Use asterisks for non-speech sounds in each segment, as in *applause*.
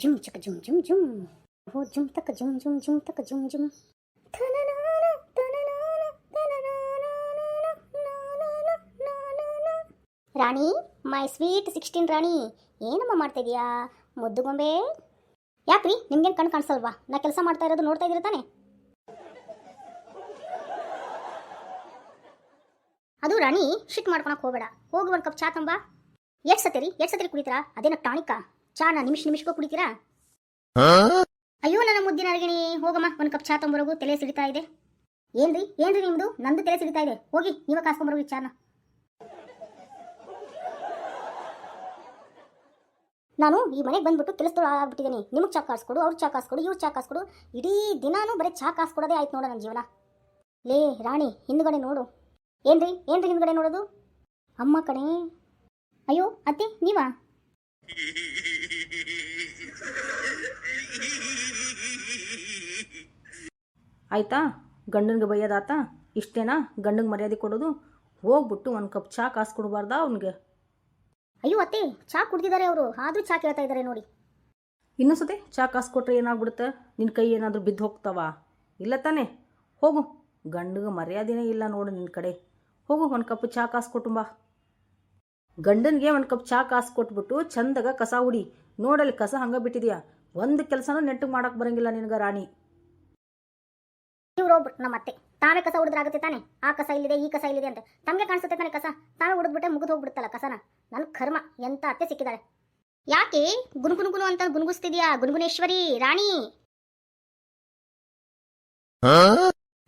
ಜುಮ್ ಚಕ ಜುಮ್ ಜುಮ್ ಜುಮ್. ಹೋ, ಜುಮ್, ತಕ, ಜುಮ್ ಜುಮ್ ಜುಮ್, ತಕ, ಜುಮ್ ಜುಮ್. Rani, my sweet sixteen Rani. ಏನಮ್ಮ ಮಾಡ್ತಾ ಇದೀಯಾ ಮುದ್ದುಗೊಂಬೆ ಯಾಕ್ರಿ? ನಿಮ್ಗೇನು ಕಣ್ ಕಾಣಿಸಲ್ವಾ? ನಾ ಕೆಲಸ ಮಾಡ್ತಾ ಇರೋದು ನೋಡ್ತಾ ಇದ್ದೀರ ತಾನೆ? ಅದು ರಾಣಿ ಶಿಟ್ ಮಾಡ್ಕೊಳಕ್ ಹೋಗಬೇಡ. ಹೋಗಿ ಒಂದು ಕಪ್ ಚಾ ತಂಬಾ. ಎಷ್ಟು ಸತಿ ಎಷ್ಟು ಸತಿ ಕುಡಿತೀರಾ? ಅದೇನ ಟಾನಿಕ? ಚಾನ ನಿಮಿಷ ನಿಮಿಷಕ್ಕೂ ಕುಡಿತೀರಾ? ಅಯ್ಯೋ ನನ್ನ ಮುದ್ದಿನ ಅರಗಿಣಿ ಹೋಗಮ್ಮ ಒಂದು ಕಪ್ ಚಾ ತಂಬರೋಗು ತಲೆ ಸಿಡಿತಾ ಇದೆ. ಏನ್ರಿ ಏನ್ರಿ ನಿಮ್ದು? ನಂದು ತಲೆ ಸಿಡಿತಾ ಇದೆ. ಹೋಗಿ ನೀವ ಕಾಸ್ಕೊಂಬರೋಗಿ ಚಾನ. ನಾನು ಈ ಮನೆಗೆ ಬಂದ್ಬಿಟ್ಟು ಕೆಲಸದೊಳು ಆಗ್ಬಿಟ್ಟಿದ್ದೀನಿ. ನಿಮಗೆ ಚಾ ಕಾಸ್ಕೊಡು ಅವ್ರು ಚಾ ಕಾಸ್ಕೊಡು ಇವ್ರು ಚಾ ಕಾಸ್ಕೊಡು. ಇಡೀ ದಿನಾನು ಬರೀ ಚಾ ಕಾಸ್ಕೊಡೋದೇ ಆಯ್ತು ನೋಡ ನನ್ನ ಜೀವನ. ಲೇ ರಾಣಿ ಹಿಂದ್ಗಡೆ ನೋಡು. ಏನ್ರಿ ಏನ್ರಿ ಹಿಂದ್ಗಡೆ ನೋಡೋದು? ಅಮ್ಮ ಕಣೆ. ಅಯ್ಯೋ ಅತ್ತೆ ನೀವಾ? ಆಯ್ತಾ? ಗಂಡನಿಗೆ ಬೈಯೋದಾತ? ಇಷ್ಟೇನಾ? ಗಂಡಂಗೆ ಮರ್ಯಾದೆ ಕೊಡೋದು? ಹೋಗ್ಬಿಟ್ಟು ಒಂದು ಕಪ್ ಚಹಾ ಕಾಸು ಕೊಡಬಾರ್ದಾ ಅವನಿಗೆ? ಅಯ್ಯೋ ಅತ್ತೆ ಚಾ ಕುಡ್ದಿದ್ದಾರೆ ಅವರು. ಆದ್ರೂ ಚಾ ಕೇಳ್ತಾ ಇದ್ದಾರೆ ನೋಡಿ. ಇನ್ನೂ ಸತಿ ಚಹಾ ಕಾಸು ಕೊಟ್ರೆ ಏನಾಗ್ಬಿಡುತ್ತೆ? ನಿನ್ನ ಕೈ ಏನಾದರೂ ಬಿದ್ದು ಹೋಗ್ತಾವ? ಇಲ್ಲ ತಾನೇ? ಹೋಗು. ಗಂಡಿಗೆ ಮರ್ಯಾದೆನೇ ಇಲ್ಲ ನೋಡು ನಿನ್ನ ಕಡೆ. ಹೋಗು ಒಂದು ಕಪ್ ಚಹಾ ಕಾಸು ಕೊಟ್ಟು ಬಾ. ಗಂಡನಿಗೆ ಒಂದು ಕಪ್ ಚಹಾ ಕಾಸು ಕೊಟ್ಬಿಟ್ಟು ಚಂದಾಗ ಕಸ ಹುಡಿ. ನೋಡಲ್ಲಿ ಕಸ ಹಂಗ ಬಿಟ್ಟಿದ್ಯಾ? ಒಂದು ಕೆಲಸನೂ ನೆಟ್ಟು ಮಾಡಕ್ ಬರಂಗಿಲ್ಲ ನಿನಗೆ ರಾಣಿ. ಇವ್ರೊಬ್ರು ನಮ್ಮ ಅತ್ತೆ. ತಾವೇ ಕಸ ಹೊಡೆದ್ರಾಗುತ್ತೆ ತಾನೆ? ಆ ಕಸ ಇಲ್ಲಿದೆ ಈ ಕಸ ಇಲ್ಲಿದೆ ಅಂತ. ತಮಗೆ ಕಾಣಿಸುತ್ತೆ ತಾನೆ ಕಸ? ತಾವೇ ಹುಡುಗ್ಬಿಟ್ಟೆ ಮುಗಿದು ಹೋಗ್ಬಿಡುತ್ತಲ್ಲ ಕಸನ? ನನ್ನ ಕರ್ಮ ಎಂತ ಅತ್ತೆ ಸಿಕ್ಕಿದಾಳೆ? ಯಾಕೆ? ಗುನುಗುನುಗುನು ಅಂತ ಗುನುಗುಸ್ತಿದ್ಯಾ ಗುನುಗುನೇಶ್ವರಿ ರಾಣಿ?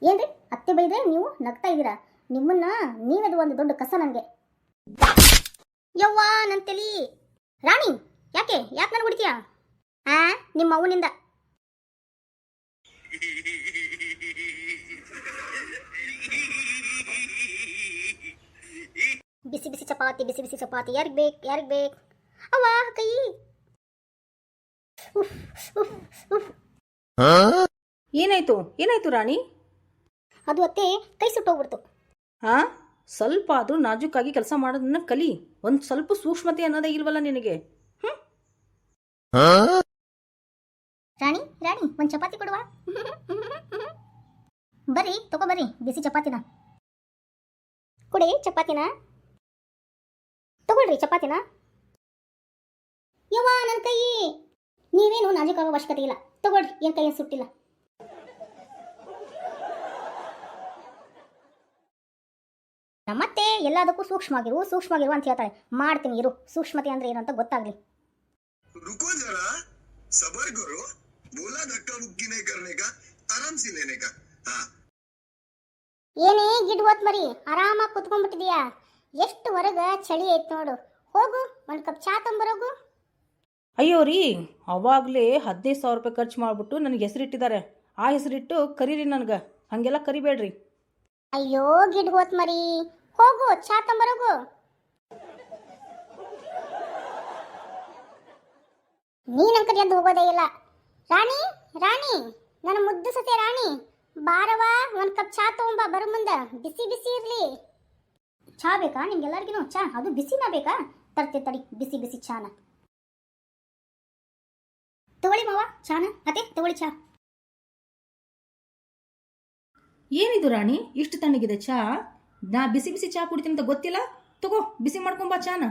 ಏನ್ರಿ? ಅತ್ತೆ ಬೈದ್ರೆ ನೀವು ನಗ್ತಾ ಇದ್ದೀರಾ? ನಿಮ್ಮನ್ನ ನೀವದು ಒಂದು ದೊಡ್ಡ ಕಸ ನನಗೆ ಯವ್ವ ನನ್ನ ತಲಿ ರಾಣಿ ಯಾಕೆ? ಯಾಕೆ ನನ್ ಹೊಡಿತೀಯಾ ಆ ನಿಮ್ಮ ಅವನಿಂದ. ಬಿಸಿ ಬಿಸಿ ಚಪಾತಿ ಬಿಸಿ ಬಿಸಿ ಚಪಾತಿ. ಯಾರಿಗ್ ಬೇಕು ಯಾರಿಗ್ ಬೇಕು? ಅವ್ವ ಕೈ. ಉಫ್, ಉಫ್, ಉಫ್. ಏನಾಯ್ತು? ಏನಾಯ್ತು ರಾಣಿ? ಅದು ಅತ್ತೆ ಕೈ ಸುಟ್ಟೋಗ್ಬಿಡ್ತು. ಹಾ ಸ್ವಲ್ಪ ಆದರೂ ನಾಜೂಕಾಗಿ ಕೆಲಸ ಮಾಡೋದನ್ನ ಕಲಿ. ಒಂದು ಸ್ವಲ್ಪ ಸೂಕ್ಷ್ಮತೆ ಅನ್ನೋದೇ ಇಲ್ವಲ್ಲ ನಿನಗೆ? ರಾಣಿ ರಾಣಿ, ಒಂದು ಚಪಾತಿ ಕೊಡುವ. ಬರ್ರಿ ತಗೋ ಬರ್ರಿ, ಬಿಸಿ ಚಪಾತಿನ. ಕೊಡಿ ಚಪಾತಿನ. ತಗೊಳ್ರಿ ಚಪಾತಿನ. ಯವ್ವ ನನ್ನ ಕೈ. ನೀವೇನು ನಾಜೂಕಾಗೋ ಅವಶ್ಯಕತೆ ಇಲ್ಲ. ತಗೊಳ್ರಿ, ಏನ್ ಕೈ ಸುಟ್ಟಿಲ್ಲ. ನಮ್ಮತ್ತೆ ಎಲ್ಲದಕ್ಕೂ ಸೂಕ್ಷ್ಮವಾಗಿರು ಸೂಕ್ಷ್ಮವಾಗಿರು ಅಂತ ಹೇಳ್ತಾಳೆ ಮಾಡ್ತೀನಿ ಇರು ಸೂಕ್ಷ್ಮತೆ ಅಂದ್ರೆ ಏನು ಅಂತ ಗೊತ್ತಾಗ್ಲಿ रुको जरा सबर करो बोला धक्का मुक्की नहीं करने का आराम से लेने का हाँ ಏನೇ ಗಿಡ್ ಹೋತ್ ಮರಿ ಆರಾಮಾಗಿ ಕುತ್ಕೊಂಡ್ಬಿಟ್ಟಿದೀಯಾ ಎಷ್ಟು ಹೊರಗ ಚಳಿ ಐತ್ ನೋಡು ಹೋಗು ಒಂದ್ ಕಪ್ ಚಾ ತಂಬರೋಗು ಅಯ್ಯೋ ರೀ ಅವಾಗಲೇ ಹದಿನೈದು ಸಾವಿರ ರೂಪಾಯಿ ಖರ್ಚು ಮಾಡಿಬಿಟ್ಟು ನನಗೆ ಹೆಸರಿಟ್ಟಿದ್ದಾರೆ ಆ ಹೆಸರಿಟ್ಟು ಕರೀರಿ ನನಗೆ ಹಾಗೆಲ್ಲ ಕರಿಬೇಡ್ರಿ ಅಯ್ಯೋ, ಗಿಡ್ ಹೋತ್ ಮರಿ. ಹೋಗು, ಚಾ ತಂಬರೋಗು. ನೀನ್ ಎದ್ದು ಹೋಗೋದೇ ಇಲ್ಲ. ರಾಣಿ ರಾಣಿ, ನನ್ನ ಮುದ್ದು ಸತೆ ರಾಣಿ ಬಾರವ ಒಂದ್ ಕಪ್ ಚಾ ತಗೊಂಬ, ಬರೋ ಮುಂದ. ಬಿಸಿ ಬಿಸಿ ಇರ್ಲಿ. ಚಾ ಬೇಕಾ? ನಿಮ್ಗೆಲ್ಲರಿಗೂ ಚಾ? ಅದು ಬಿಸಿನ ಬೇಕಾ? ತರ್ತೆ ತಡಿ, ಬಿಸಿ ಬಿಸಿ ಚಾನ. ತಗೊಳ್ಳಿ ಮಾವ, ಚಾನ. ಅದೇ ತಗೊಳ್ಳಿ ಚಾ. ಏನಿದು ರಾಣಿ? ಇಷ್ಟು ತಣ್ಣಗಿದೆ ಚಾ? ನಾ ಬಿಸಿ ಬಿಸಿ ಚಾ ಕುಡಿತೀನಿ ಅಂತ ಗೊತ್ತಿಲ್ಲ? ತಗೋ, ಬಿಸಿ ಮಾಡ್ಕೊಂಬ ಚಾನ.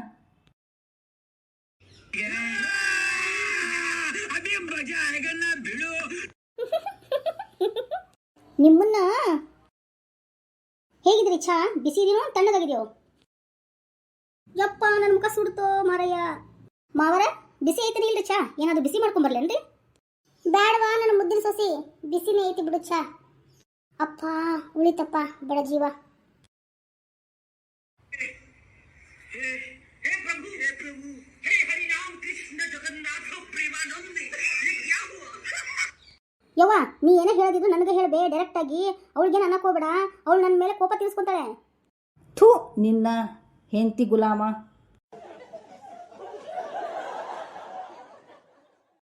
*laughs* ನಿಮ್ಮನ್ನ? ಹೇಗಿದ್ರಿ ಚಾ? ಬಿಸಿ ಇದೀನೋ ತಣ್ಣಗಾಗಿದೆಯೋ? ಯಪ್ಪ ನನ್ನ ಮುಖ ಸುಡ್ತೋ ಮಾರಯ್ಯ. ಮಾವರ, ಬಿಸಿ ಐತೇನೆ ಇಲ್ರಿ ಚಾ? ಏನಾದ್ರು ಬಿಸಿ ಮಾಡ್ಕೊಂಬರ್ಲೇನ್ರಿ ಬ್ಯಾಡವಾ ನನ್ನ ಮುದ್ದಿನ ಸೊಸಿ? ಬಿಸಿನೇ ಐತಿ ಬಿಡು ಚಾ. ಅಪ್ಪ ಉಳಿತಪ್ಪ ಬಡ ಜೀವ. ಯವ್ವ ನೀ ಏನೇ ಹೇಳಿದ್ರು ನನಗೆ ಹೇಳಬೇ ಡೈರೆಕ್ಟ್ ಆಗಿ. ಅವಳಿಗೆ ಅನ್ನಕ್ಕೆ ಹೋಗ್ಬೇಡ. ಅವಳು ನನ್ನ ಮೇಲೆ ಕೋಪ ತೀರಿಸ್ಕೊಂತಾಳೆ. ಥೂ ನಿನ್ನ ಹೆಂಡತಿ ಗುಲಾಮ.